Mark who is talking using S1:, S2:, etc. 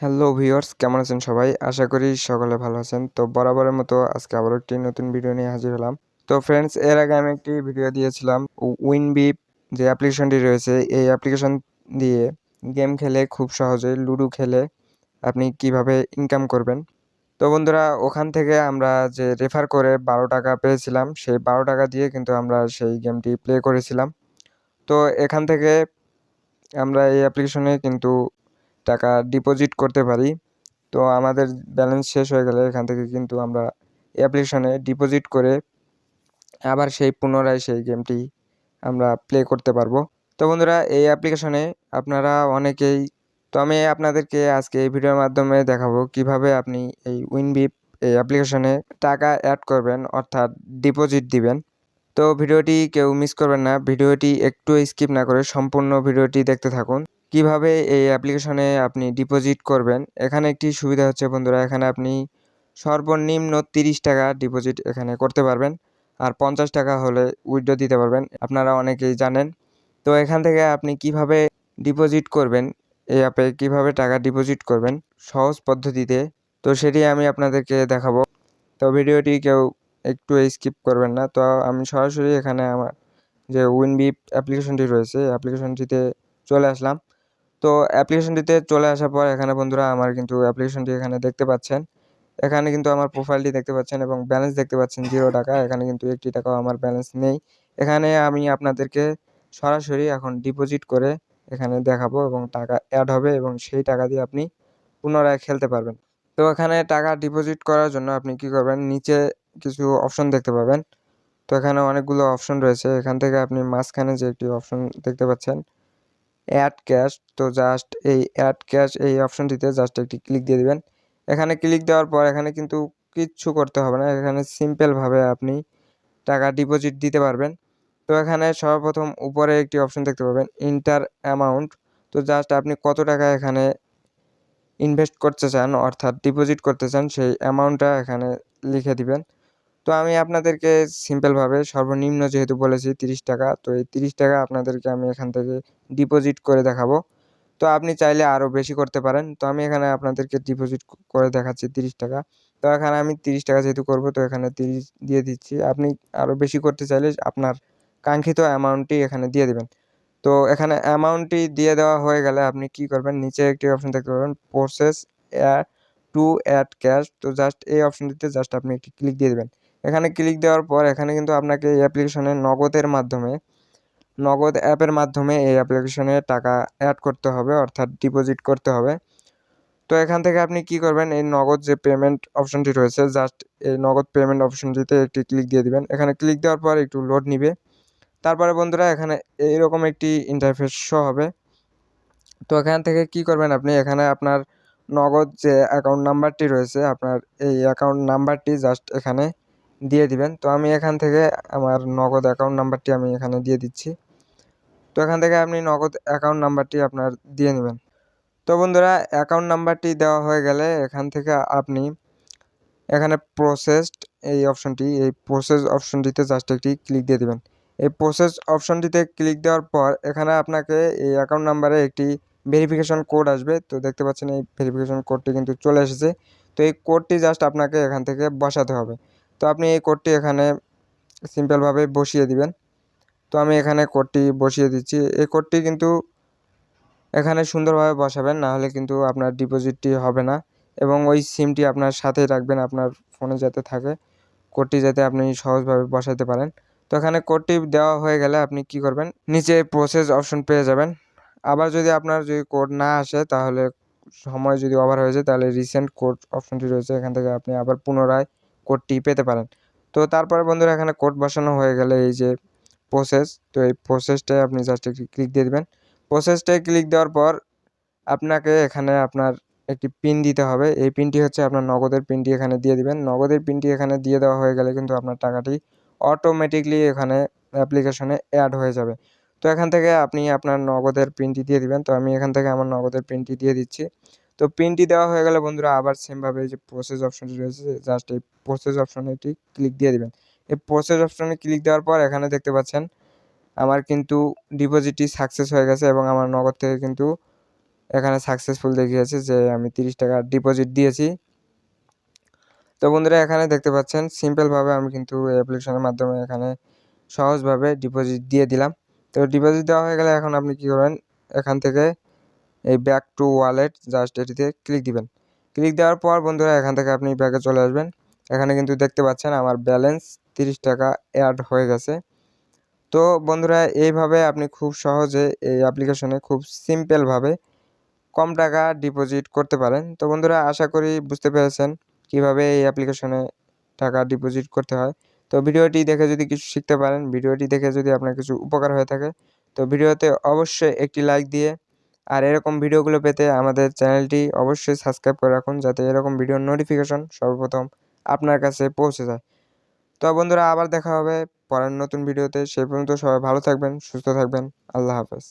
S1: Hello viewers, কেমন আছেন সবাই? আশা করি সকলে ভালো আছেন। তো বরাবরের মতো আজকে আবারও একটি নতুন ভিডিও নিয়ে হাজির হলাম। তো ফ্রেন্ডস এর আগে আমি একটি ভিডিও দিয়েছিলাম উইনবিপ যে অ্যাপ্লিকেশনটি রয়েছে, এই অ্যাপ্লিকেশন দিয়ে গেম খেলে খুব সহজে লুডো খেলে আপনি কীভাবে ইনকাম করবেন। তো বন্ধুরা, ওখান থেকে আমরা যে রেফার করে বারো টাকা পেয়েছিলাম, সেই বারো টাকা দিয়ে কিন্তু আমরা সেই গেমটি প্লে করেছিলাম। তো এখান থেকে আমরা এই অ্যাপ্লিকেশনে কিন্তু টাকা ডিপোজিট করতে পারি। তো আমাদের ব্যালেন্স শেষ হয়ে গেলে এখান থেকে কিন্তু আমরা অ্যাপ্লিকেশনে ডিপোজিট করে আবার সেই পুনরায় সেই গেমটি আমরা প্লে করতে পারব। তো বন্ধুরা, এই অ্যাপ্লিকেশনে আপনারা অনেকেই, তো আমি আপনাদেরকে আজকে এই ভিডিওর মাধ্যমে দেখাবো কীভাবে আপনি এই উইনবিপ এই অ্যাপ্লিকেশনে টাকা অ্যাড করবেন, অর্থাৎ ডিপোজিট দিবেন। তো ভিডিওটি কেউ মিস করবেন না ভিডিওটি একটু স্কিপ না করে সম্পূর্ণ ভিডিওটি দেখতে থাকুন। কীভাবে এই অ্যাপ্লিকেশনে আপনি ডিপোজিট করবেন? এখানে একটি সুবিধা হচ্ছে বন্ধুরা, এখানে আপনি সর্বনিম্ন তিরিশ টাকা ডিপোজিট এখানে করতে পারবেন আর পঞ্চাশ টাকা হলে উইথড্র দিতে পারবেন। আপনারা অনেকেই জানেন। তো এখান থেকে আপনি কীভাবে ডিপোজিট করবেন, এই অ্যাপে কীভাবে টাকা ডিপোজিট করবেন, সহজ পদ্ধতিতে, তো সেটি আমি আপনাদেরকে দেখাবো। তো ভিডিওটি কেউ একটু স্কিপ করবেন না। তো আমি সরাসরি এখানে আমার যে উইনবিপ অ্যাপ্লিকেশনটি রয়েছে অ্যাপ্লিকেশনটিতে চলে আসলাম। তো অ্যাপ্লিকেশনটিতে চলে আসার পর এখানে বন্ধুরা আমার কিন্তু অ্যাপ্লিকেশনটি এখানে দেখতে পাচ্ছেন। এখানে কিন্তু আমার প্রোফাইলটি দেখতে পাচ্ছেন এবং ব্যালেন্স দেখতে পাচ্ছেন জিরো টাকা। এখানে কিন্তু একটি টাকাও আমার ব্যালেন্স নেই। এখানে আমি আপনাদেরকে সরাসরি এখন ডিপোজিট করে এখানে দেখাবো এবং টাকা অ্যাড হবে এবং সেই টাকা দিয়ে আপনি পুনরায় খেলতে পারবেন। তো এখানে টাকা ডিপোজিট করার জন্য আপনি কি করবেন? নিচে কিছু অপশন দেখতে পাবেন। তো এখানে অনেকগুলো অপশন রয়েছে। এখান থেকে আপনি মাঝখানে যে একটি অপশন দেখতে পাচ্ছেন অ্যাড ক্যাশ তো জাস্ট এই অ্যাড ক্যাশ এই অপশনটিতে জাস্ট একটি ক্লিক দিয়ে দেবেন। এখানে ক্লিক দেওয়ার পর এখানে কিন্তু কিচ্ছু করতে হবে না। এখানে সিম্পলভাবে আপনি টাকা ডিপোজিট দিতে পারবেন। তো এখানে সর্বপ্রথম উপরে একটি অপশন দেখতে পাবেন ইন্টার অ্যামাউন্ট তো জাস্ট আপনি কত টাকা এখানে ইনভেস্ট করতে চান, অর্থাৎ ডিপোজিট করতে চান, সেই অ্যামাউন্টটা এখানে লিখে দিবেন। তো আমি আপনাদেরকে সিম্পলভাবে সর্বনিম্ন যেহেতু বলেছি তিরিশ টাকা, তো এই তিরিশ টাকা আপনাদেরকে আমি এখান থেকে ডিপোজিট করে দেখাবো। তো আপনি চাইলে আরও বেশি করতে পারেন। তো আমি এখানে আপনাদেরকে ডিপোজিট করে দেখাচ্ছি তিরিশ টাকা। তো এখানে আমি তিরিশ টাকা যেহেতু করব, তো এখানে তিরিশ দিয়ে দিচ্ছি। আপনি আরও বেশি করতে চাইলে আপনার কাঙ্ক্ষিত অ্যামাউন্টটি এখানে দিয়ে দেবেন। তো এখানে অ্যামাউন্টটি দিয়ে দেওয়া হয়ে গেলে আপনি কি করবেন? নিচে একটি অপশন দেখতে পাবেন প্রসেস টু অ্যাড ক্যাশ তো জাস্ট এই অপশনটিতে জাস্ট আপনি একটি ক্লিক দিয়ে দেবেন। এখানে ক্লিক দেওয়ার পর এখানে কিন্তু আপনাকে এই অ্যাপ্লিকেশনে নগদের মাধ্যমে, নগদ অ্যাপের মাধ্যমে এই অ্যাপ্লিকেশনে টাকা অ্যাড করতে হবে, অর্থাৎ ডিপোজিট করতে হবে। তো এখান থেকে আপনি কি করবেন, এই নগদ যে পেমেন্ট অপশনটি রয়েছে জাস্ট এই নগদ পেমেন্ট অপশনটিতে একটি ক্লিক দিয়ে দিবেন। এখানে ক্লিক দেওয়ার পর একটু লোড নিবে। তারপরে বন্ধুরা, এখানে এইরকম একটি ইন্টারফেস শো হবে। তো এখান থেকে কি করবেন আপনি, এখানে আপনার নগদ যে অ্যাকাউন্ট নাম্বারটি রয়েছে, আপনার এই অ্যাকাউন্ট নাম্বারটি জাস্ট এখানে দিয়ে দিবেন। তো আমি এখান থেকে আমার নগদ অ্যাকাউন্ট নাম্বারটি আমি এখানে দিয়ে দিচ্ছি। তো এখান থেকে আপনি নগদ অ্যাকাউন্ট নাম্বারটি আপনার দিয়ে নেবেন। তো বন্ধুরা অ্যাকাউন্ট নাম্বারটি দেওয়া হয়ে গেলে এখান থেকে আপনি এখানে প্রসেসড এই অপশনটি এই প্রসেস অপশনটিতে জাস্ট একটি ক্লিক দিয়ে দেবেন। এই প্রসেস অপশনটিতে ক্লিক দেওয়ার পর এখানে আপনাকে এই অ্যাকাউন্ট নাম্বারে একটি ভেরিফিকেশন কোড আসবে। তো দেখতে পাচ্ছেন এই ভেরিফিকেশন কোডটি কিন্তু চলে এসেছে। তো এই কোডটি জাস্ট আপনাকে এখান থেকে বসাতে হবে। তো আপনি এই কোডটি এখানে সিম্পলভাবে বসিয়ে দিবেন। তো আমি এখানে কোডটি বসিয়ে দিচ্ছি। এই কোডটি কিন্তু এখানে সুন্দরভাবে বসাবেন, না হলে কিন্তু আপনার ডিপোজিটটি হবে না এবং ওই সিমটি আপনার সাথেই রাখবেন, আপনার ফোনে যাতে থাকে। কোডটি যাতে আপনি সহজভাবে বসাতে পারেন। তো এখানে কোডটি দেওয়া হয়ে গেলে আপনি কি করবেন? নিচে প্রসেস অপশন পেয়ে যাবেন। আবার যদি আপনার যদি কোড না আসে, তাহলে সময় যদি ওভার হয়ে যায়, তাহলে রিসেন্ট কোড অপশনটি রয়েছে। এখান থেকে আপনি আবার পুনরায় কোডটি পেতে পারেন। তো তারপরে বন্ধুরা এখানে কোড বসানো হয়ে গেলে এই যে প্রসেস তো এই প্রসেসটায় আপনি জাস্ট একটি ক্লিক দিয়ে দেবেন। প্রসেসটায় ক্লিক দেওয়ার পর আপনাকে এখানে আপনার একটি পিন দিতে হবে। এই পিনটি হচ্ছে আপনার নগদের পিনটি এখানে দিয়ে দিবেন। নগদের পিনটি এখানে দিয়ে দেওয়া হয়ে গেলে কিন্তু আপনার টাকাটি অটোমেটিকলি এখানে অ্যাপ্লিকেশনে অ্যাড হয়ে যাবে। তো এখান থেকে আপনি আপনার নগদের পিনটি দিয়ে দিবেন। তো আমি এখান থেকে আমার নগদের পিনটি দিয়ে দিচ্ছি। তো পিনটি দেওয়া হয়ে গেলে বন্ধুরা, আবার সেমভাবে যে প্রসেস অপশনটি রয়েছে জাস্ট এই প্রসেস অপশনে একটি ক্লিক দিয়ে দিবেন। এই প্রসেস অপশনে ক্লিক দেওয়ার পর এখানে দেখতে পাচ্ছেন, আমার কিন্তু ডিপোজিটটি সাকসেস হয়ে গেছে এবং আমার নগদ থেকে কিন্তু এখানে সাকসেসফুল দেখিয়েছে যে আমি তিরিশ টাকা ডিপোজিট দিয়েছি। তো বন্ধুরা, এখানে দেখতে পাচ্ছেন সিম্পলভাবে আমি কিন্তু অ্যাপ্লিকেশনের মাধ্যমে এখানে সহজভাবে ডিপোজিট দিয়ে দিলাম। তো ডিপোজিট দেওয়া হয়ে গেলে এখন আপনি কী করবেন এখান থেকে এই ব্যাক টু ওয়ালেট, জাস্ট এটিতে ক্লিক দিবেন। ক্লিক দেওয়ার পর বন্ধুরা এখান থেকে আপনি ব্যাকে চলে আসবেন। এখানে কিন্তু দেখতে পাচ্ছেন আমার ব্যালেন্স তিরিশ টাকা অ্যাড হয়ে গেছে। তো বন্ধুরা এইভাবে আপনি খুব সহজে এই অ্যাপ্লিকেশনে খুব সিম্পলভাবে কম টাকা ডিপোজিট করতে পারেন। তো বন্ধুরা আশা করি বুঝতে পেরেছেন কীভাবে এই অ্যাপ্লিকেশনে টাকা ডিপোজিট করতে হয়। তো ভিডিওটি দেখে যদি কিছু শিখতে পারেন, ভিডিওটি দেখে যদি আপনার কিছু উপকার হয়ে থাকে, তো ভিডিওতে অবশ্যই একটি লাইক দিয়ে আর এরকম ভিডিওগুলো পেতে আমাদের চ্যানেলটি অবশ্যই সাবস্ক্রাইব করে রাখুন যাতে এরকম ভিডিওর নোটিফিকেশন সর্বপ্রথম আপনার কাছে পৌঁছে যায়। তো বন্ধুরা, আবার দেখা হবে পরের নতুন ভিডিওতে। সেই পর্যন্ত সবাই ভালো থাকবেন, সুস্থ থাকবেন। আল্লাহ হাফেজ।